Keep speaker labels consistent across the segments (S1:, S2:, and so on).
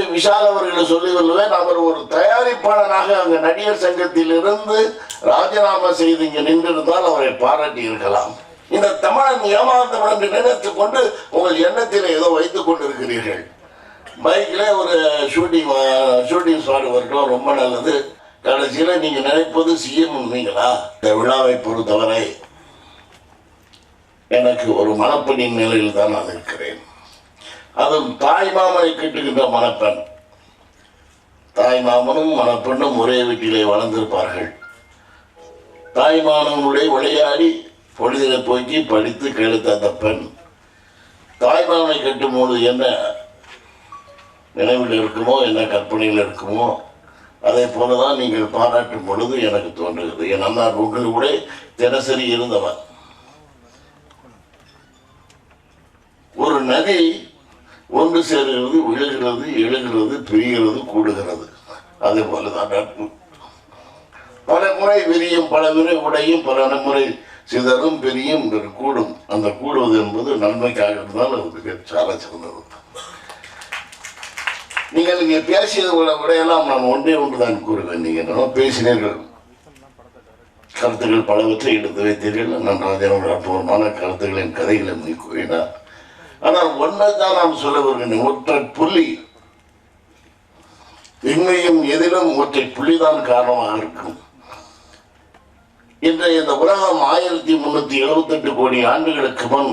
S1: தம்பி விஷால் அவர்களை சொல்லி கொள்வேன் அவர் ஒரு தயாரிப்பாளராக அங்க நடிகர் சங்கத்தில் இருந்து ராஜினாமா செய்து இங்க நின்றிருந்தால் அவரை பாராட்டி இருக்கலாம். இந்த தமிழன் ஏமாந்தவன் என்று நினைத்துக் கொண்டு உங்கள் எண்ணத்தில் ஏதோ வைத்துக் கொண்டிருக்கிறீர்கள். பைக்கில் ஒரு ஷூட்டிங் ஷூட்டிங் ஸ்பாட் வரட்டும் ரொம்ப நல்லது. கடைசியில் நீங்கள் நினைப்பது சிஎம் நீங்களா? இந்த விழாவை பொறுத்தவரை எனக்கு ஒரு மனப்பணியின் நிலையில் தான் நான் இருக்கிறேன். அதுவும் தாய் மாமனை கட்டுகின்ற மணப்பெண். தாய் மாமனும் மணப்பெண்ணும் ஒரே வீட்டிலே வளர்ந்திருப்பார்கள். தாய் மாமனுடைய விளையாடி பொழுதினை போக்கி படித்து கெடுத்த அந்த பெண். தாய் மாமனை கட்டும் என்ன நினைவில் இருக்குமோ என்ன கற்பனையில் இருக்குமோ அதே போலதான் நீங்கள் பாராட்டும் பொழுது எனக்கு தோன்றுகிறது. என் அண்ணா உங்கள் கூட தினசரி இருந்தவன் ஒரு நதி ஒன்று சேருகிறது விழுகிறது எழுகிறது பிரிகிறது கூடுகிறது. அதே போலதான் நட்பு பல முறை விரியும் பல முறை உடையும் பல முறை சிதறும் பெரியும் கூடும் அந்த கூடுவது என்பது நன்மைக்காக இருந்தால் அது மிக சால சிறந்தது. நீங்கள் இங்கே பேசியது விட விடையெல்லாம் நான் ஒன்றே ஒன்று தான் கூறுவேன். நீங்கள் பேசினீர்கள். கருத்துக்கள் பலவற்றை எடுத்து வைத்தீர்கள். நன்றாக அற்புதமான கருத்துக்களின் கதைகளை நீ கூறினார். ஆனால் ஒன்றை தான் நாம் சொல்ல வருகிறேன் ஒற்றை புள்ளி. எங்கேயும் எதிலும் ஒற்றை புள்ளிதான் காரணமாக இருக்கும். இன்றைய இந்த உலகம் ஆயிரத்தி முன்னூத்தி எழுபத்தெட்டு கோடி ஆண்டுகளுக்கு முன்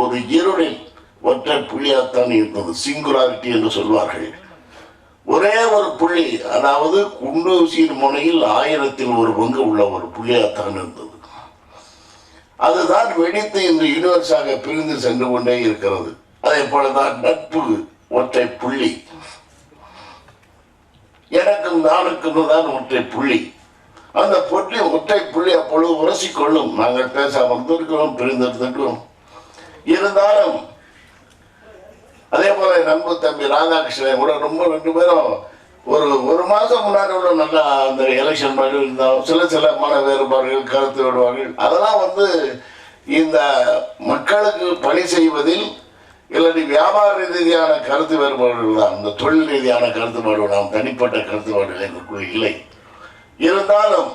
S1: ஒரு இருளில் ஒற்றை புள்ளியாத்தான் இருந்தது. சிங்குலாரிட்டி என்று சொல்வார்கள். ஒரே ஒரு புள்ளி அதாவது குண்டூசியின் முனையில் ஆயிரத்தில் ஒரு பங்கு உள்ள ஒரு புள்ளியாத்தான் இருந்தது. அதுதான் வெடித்து இன்று யூனிவர்ஸாக பிரிந்து சென்று கொண்டே இருக்கிறது. அதே போலதான் நட்பு ஒற்றை புள்ளி. எனக்கும் நானுக்கும் தான் ஒற்றை புள்ளி. அந்த புள்ளி ஒற்றை புள்ளி அப்பொழுது உரசிக்கொள்ளும். நாங்கள் பேசாமல் இருந்திருக்கிறோம் பிரிந்திருந்திருக்கிறோம் இருந்தாலும் அதே போல என் தம்பி ராதாகிருஷ்ணன் கூட ரொம்ப ரெண்டு பேரும் ஒரு ஒரு மாதம் முன்னாடி உள்ள நல்லா அந்த எலெக்ஷன் மாதிரி இருந்தோம் சில சில மன வேறுபாடுகள் கருத்து விடுவார்கள் அதெல்லாம் வந்து இந்த மக்களுக்கு பணி செய்வதில் இல்லாட்டி வியாபார ரீதியான கருத்து வேறுபாடுகள் தான். இந்த தொழில் ரீதியான கருத்துப்பாடு நாம் தனிப்பட்ட கருத்துப்பாடுகள் எங்களுக்குள் இல்லை. இருந்தாலும்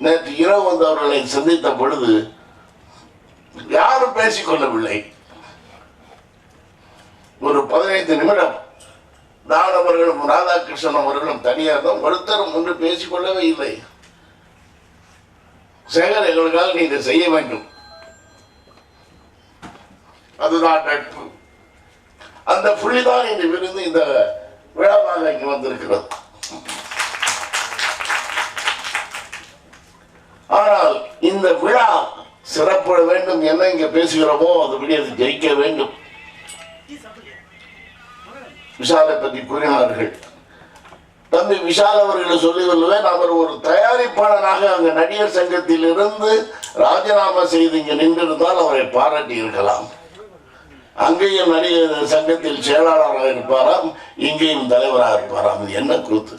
S1: நேற்று இரவு வந்து அவர்களை சந்தித்த பொழுது யாரும் பேசிக்கொள்ளவில்லை. ஒரு பதினைந்து நிமிடம் நான் அவர்களும் ராதாகிருஷ்ணன் அவர்களும் தனியாக தான் ஒருத்தரும் ஒன்று பேசிக்கொள்ளவே இல்லை. சேகர் எங்களுக்காக நீ இதை செய்ய வேண்டும். அதுதான் நட்பு. அந்த புள்ளிதான் இன்று விருந்து இந்த விழாவாக இங்கு வந்திருக்கிறது. ஆனால் இந்த விழா சிறப்பட வேண்டும் என்ன இங்க பேசுகிறோமோ அதுபடி அது ஜெயிக்க வேண்டும். விஷாலை பற்றி கூறினார்கள் தம்பி விஷால் அவர்கள் சொல்லி கொள்வேன் அவர் ஒரு தயாரிப்பாளராக அங்கே நடிகர் சங்கத்தில் இருந்து ராஜினாமா செய்து இங்கே நின்றிருந்தால் அவரை பாராட்டி இருக்கலாம். அங்கேயும் நடிகர் சங்கத்தில் செயலாளராக இருப்பாராம். இங்கேயும் தலைவராக இருப்பாராம். இது என்ன கூத்து?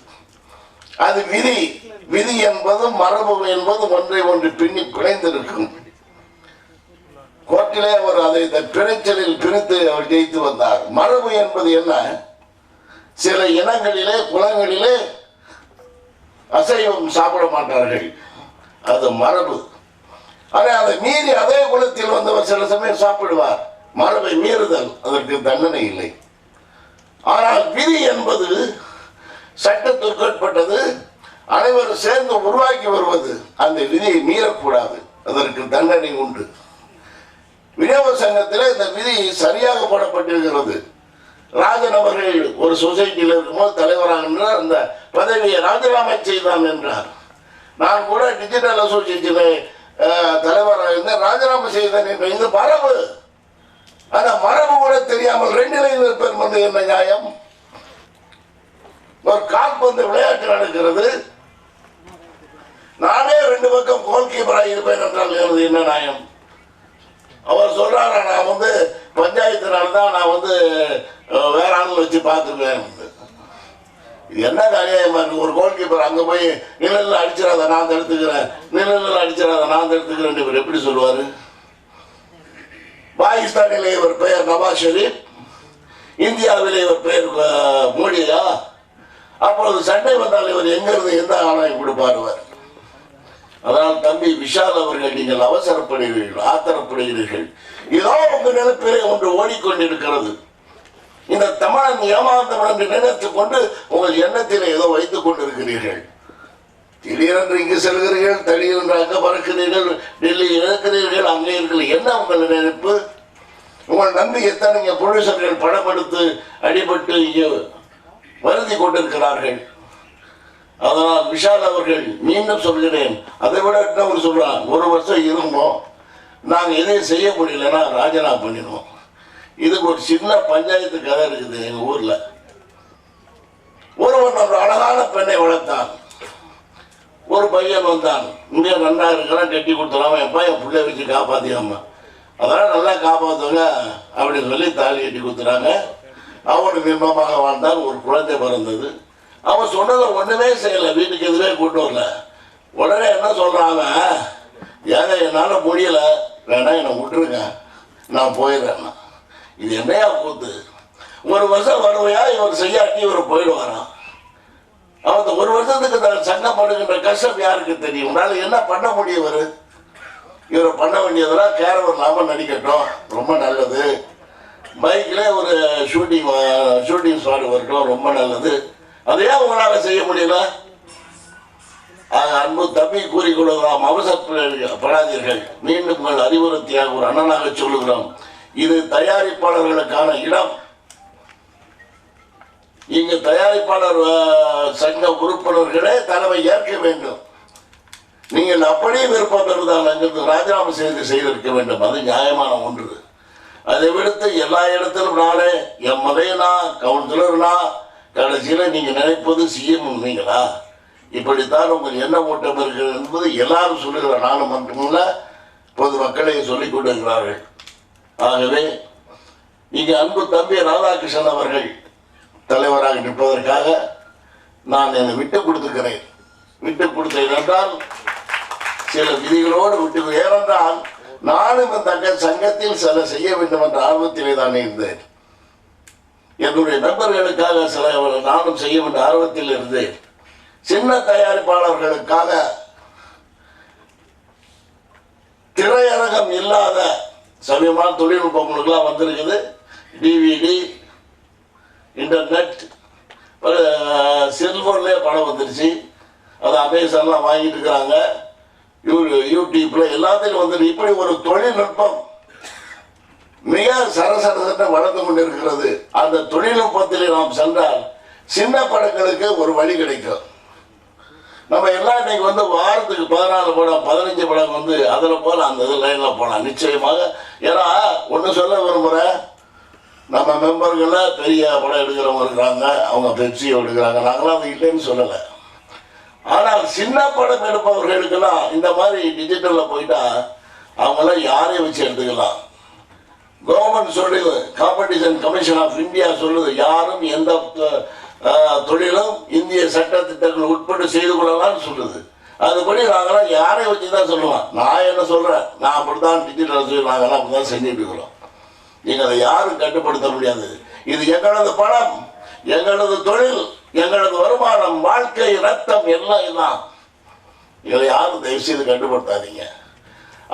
S1: அது விதி. விதி என்பதும் மரபு என்பதும் ஒன்றை ஒன்று பின்னி பிணைந்திருக்கும். கோர்ட்டிலே அவர் அதை இந்த பிணைச்சலில் பிரித்து அவர் ஜெயித்து வந்தார். மரபு என்பது என்ன? சில இனங்களிலே குலங்களிலே அசைவம் சாப்பிட மாட்டார்கள். அது மரபு. ஆனால் அதை மீறி அதே குலத்தில் வந்தவர் சில சமயம் சாப்பிடுவார். மரபை மீறுதல் அதற்கு தண்டனை இல்லை. ஆனால் விதி என்பது சட்டத்திற்குட்பட்டது அனைவரும் சேர்ந்து உருவாக்கி வருவது. அந்த விதியை மீறக்கூடாது. அதற்கு தண்டனை உண்டு. விநியோக சங்கத்தில் இந்த விதி சரியாக போடப்பட்டிருக்கிறது. ராஜன் அவர்கள் ஒரு சொசைட்டியில் இருக்கும்போது தலைவராக அந்த பதவியை ராஜினாமா செய்தான் என்றார். நான் கூட டிஜிட்டல் அசோசியேஷனை தலைவராக இருந்தேன். ராஜினாமா செய்தேன் என்ற இது மரபு. அந்த மரபு கூட தெரியாமல் ரெண்டு நிலையில் பேர் வந்து என்ன நியாயம்? ஒரு கால்பந்து விளையாட்டு நடக்கிறது. நானே ரெண்டு பக்கம் கோல் கீப்பராக இருப்பேன் என்றால் எனது என்ன நியாயம்? அவர் சொல்றாரு நான் வந்து பஞ்சாயத்துனால தான் நான் வந்து ஆள் வச்சு பார்த்துக்குவேன். என்ன காரியம்? இருக்கு ஒரு கோல் கீப்பர் அங்க போய் நிழலில் அடிச்சிடாத நான் தடுத்துக்கிறேன். நிழலில் அடிச்சிடாத நான் தடுத்துக்கிறேன் இவர் எப்படி சொல்லுவாரு? பாகிஸ்தானில இவர் பெயர் நவாஸ் ஷெரீப். இந்தியாவில் இவர் பெயர் மோடியா? அப்பொழுது சண்டை வந்தால் இவர் எங்கிருந்து எந்த ஆணையம் கொடுப்பாருவர் அதனால் தம்பி விஷால் அவர்கள் நீங்கள் அவசரப்படுகிறீர்கள் ஆத்திரப்படுகிறீர்கள். ஏதோ உங்க நிலப்பிலே ஒன்று ஓடிக்கொண்டிருக்கிறது. இந்த தமிழன் ஏமாந்தவன் என்று நினைத்துக் கொண்டு உங்கள் எண்ணத்தில் ஏதோ வைத்துக் கொண்டிருக்கிறீர்கள். திடீரென்று இங்கு செல்கிறீர்கள் திடீரென்று அங்கே பறக்கிறீர்கள் டெல்லி இழக்கிறீர்கள் அங்கே இருக்கிறீர்கள். என்ன உங்கள் நினைப்பு? உங்கள் நம்பிக்கைத்தான் இங்கே புருஷர்கள் படப்படுத்து அடிபட்டு இங்கே வருந்தி கொண்டிருக்கிறார்கள். அதனால் விஷால் அவர்கள் மீண்டும் சொல்கிறேன். அதை விட இன்னொரு சொல்றான் ஒரு வருஷம் இருந்தோம். நாங்கள் எதையும் செய்ய முடியலன்னா ராஜினாமா பண்ணிடுவோம். இதுக்கு ஒரு சின்ன பஞ்சாயத்து கதை இருக்குது எங்கள் ஊரில். ஒருவன் ஒரு அழகான பெண்ணை வளர்த்தான். ஒரு பையன் வந்தான். இங்கே நல்லா இருக்கிறான் கட்டி கொடுத்துறாம என் பையன் பிள்ளை வச்சு காப்பாத்தியாம அதெல்லாம் நல்லா காப்பாற்றுங்க அப்படின்னு சொல்லி தாலி கட்டி கொடுத்துறாங்க. அவனுக்கு இன்பமாக வாழ்ந்தான் ஒரு குழந்தை பிறந்தது. அவன் சொன்னதை ஒன்றுமே செய்யலை. வீட்டுக்கு எதுவே கொண்டு வரல. உடனே என்ன சொல்கிறாங்க அவன்? ஏங்க என்னால் முடியலை. வேணா என்னை விட்டுருங்க. நான் போயிடுறேன்னா இது என்னையா கூத்து ஒரு வருஷம் வருவையா இவர் செய்யாட்டி இவர் போயிடுவாராம் அவன் இந்த ஒரு வருஷத்துக்கு தான் சங்கம் படுகின்ற கஷ்டம் யாருக்கு தெரியும்? உன்னால என்ன பண்ண முடியும் இவர்? இவரை பண்ண வேண்டியதெல்லாம் கேரவர் இல்லாமல் நடிக்கட்டும். ரொம்ப நல்லது. பைக்கில் ஒரு ஷூட்டிங் ஷூட்டிங் ஸ்பாட் வரட்டும். ரொம்ப நல்லது. அதையே உங்களால் செய்ய முடியல? அன்பு தம்பி கூறிக்கொள்கிறோம். அவசரப்படாதீர்கள். மீண்டும் உங்கள் அறிவுறுத்தியாக ஒரு அண்ணனாக சொல்லுகிறோம். இது தயாரிப்பாளர்களுக்கான இடம். இங்கு தயாரிப்பாளர் சங்க உறுப்பினர்களே தலைமை ஏற்க வேண்டும். நீங்கள் அப்படியே விருப்பம் இருந்தால் அங்கிருந்து ராஜினாமா செய்து செய்திருக்க வேண்டும். அது நியாயமான ஒன்று. அதை விடுத்து எல்லா இடத்திலும் நானே எம்எல்ஏனா கவுன்சிலர்னா கடைசியில் நீங்கள் நினைப்பது சிஎம் நீங்களா? இப்படித்தான் உங்கள் என்ன ஓட்டம் இருக்கிறது என்பது எல்லாரும் சொல்லுகிறார். நானும் மட்டுமல்ல பொதுமக்களே சொல்லிக் கொண்டிருக்கிறார்கள். ஆகவே இங்கே அன்பு தம்பி ராதாகிருஷ்ணன் அவர்கள் தலைவராக நிற்பதற்காக நான் என்னை விட்டு கொடுத்துக்கிறேன். விட்டு கொடுத்தேன் என்றால் சில விதிகளோடு விட்டு ஏனென்றால் நானும் தக்க சங்கத்தில் சில செய்ய வேண்டும் என்ற ஆர்வத்திலே தான் இருந்தேன். என்னுடைய நண்பர்களுக்காக சில நானும் செய்ய வேண்டிய ஆர்வத்தில் இருந்தேன். சின்ன தயாரிப்பாளர்களுக்காக திரையரங்கம் இல்லாத சமீபமான தொழில்நுட்பங்களுக்கெல்லாம் வந்திருக்குது. டிவிடி இன்டர்நெட் செல்ஃபோன்லேயே படம் வந்துருச்சு. அது அமேசான்லாம் வாங்கிட்டு இருக்கிறாங்க. யூ யூடியூப்பில் எல்லாத்துலையும் வந்து இப்படி ஒரு தொழில்நுட்பம் மிக சரசரசென்று வளர்ந்து கொண்டிருக்கிறது அந்த தொழில்நுட்பத்திலே நாம் சென்றால் சின்ன படங்களுக்கு ஒரு வழி கிடைக்கும் நம்ம எல்லாம் இன்னைக்கு வந்து வாரத்துக்கு பதினாலு படம் பதினஞ்சு படம் வந்து அதில் போகலாம் அந்த இது லைனில் போகலாம் நிச்சயமாக ஏன்னா ஒன்று சொல்ல விரும்புகிறேன் நம்ம மெம்பர்களில் பெரிய படம் எடுக்கிறவங்க இருக்கிறாங்க அவங்க பெப்சியை எடுக்கிறாங்க. நாங்களாம் அது இல்லைன்னு சொல்லலை. ஆனால் சின்ன படம் எடுப்பவர்களுக்கெல்லாம் இந்த மாதிரி டிஜிட்டலில் போயிட்டா அவங்களாம் யாரையும் வச்சு எடுத்துக்கலாம். கவர்மெண்ட் சொல்லுது காம்படிஷன் கமிஷன் ஆஃப் இந்தியா சொல்லுது யாரும் எந்த தொழிலும் இந்திய சட்டத்திட்டங்கள் உட்பட்டு செய்து கொள்ளலாம்னு சொல்லுது அதுபடி நாங்களாம் யாரை வச்சு தான் சொல்லுவோம்? நான் என்ன சொல்கிறேன் நான் அப்படித்தான் டிஜிட்டல் சொல்லி நாங்களாம் அப்படி தான் செஞ்சுட்டு இருக்கிறோம். நீங்கள் அதை யாரும் கட்டுப்படுத்த முடியாது. இது எங்களது பணம் எங்களது தொழில் எங்களது வருமானம் வாழ்க்கை ரத்தம் எல்லாம் இதுதான். இதை யாரும் தயவு செய்து கட்டுப்படுத்தாதீங்க.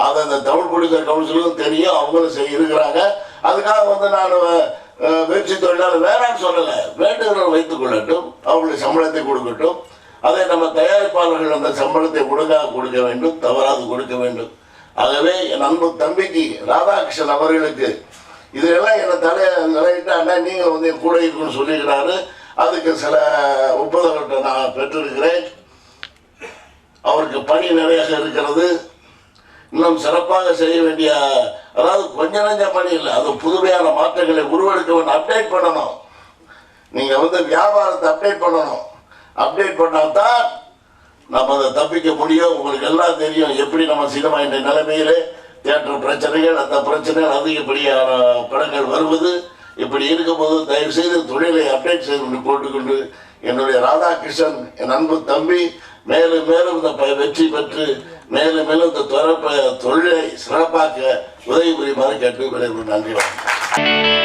S1: அதை இந்த தமிழ் குடிசை கவுன்சிலும் தெரியும் அவங்களும் செய்ய இருக்கிறாங்க அதுக்காக வந்து நான் வெற்றி தொழிலாளர் வேறான்னு சொல்லலை. வேண்டுகிறவர் வைத்துக் கொள்ளட்டும் அவர்களுக்கு சம்பளத்தை கொடுக்கட்டும். அதை நம்ம தயாரிப்பாளர்கள் அந்த சம்பளத்தை ஒழுங்காக கொடுக்க வேண்டும் தவறாது கொடுக்க வேண்டும். ஆகவே என் அன்பு தம்பிக்கு ராதாகிருஷ்ணன் அவர்களுக்கு இதெல்லாம் என்னை தலைய நிலையிட்டு அண்ணா நீங்கள் வந்து என் கூட இருக்குன்னு சொல்லியிருக்கிறாரு. அதுக்கு சில ஒப்புதல்களை நான் பெற்றிருக்கிறேன். அவருக்கு பணி நிறைய இருக்கிறது. இன்னும் சிறப்பாக செய்ய வேண்டிய அதாவது கொஞ்ச நஞ்ச பணி இல்லை. அது புதுமையான மாற்றங்களை உருவெடுக்க வேண்டும் அப்டேட் பண்ணணும். நீங்கள் வந்து வியாபாரத்தை அப்டேட் பண்ணணும். அப்டேட் பண்ணால்தான் நம்ம அதை தப்பிக்க முடியும். உங்களுக்கு எல்லாம் தெரியும் எப்படி நம்ம சினிமா என்ற நிலைமையிலே தேட்டர் பிரச்சனைகள் அந்த பிரச்சனைகள் அதிகப்படியான படங்கள் வருவது. இப்படி இருக்கும்போது தயவு செய்து தொழிலை அப்டேட் செய்து போட்டுக்கொண்டு என்னுடைய ராதாகிருஷ்ணன் என் அன்பு தம்பி மேலும் மேலும் இந்த ப- வெற்றி பெற்று மேலும் மேலும் இந்த தொழிலை சிறப்பாக்க உதவி புரியுமாறு கேட்டு நன்றி வணக்கம்.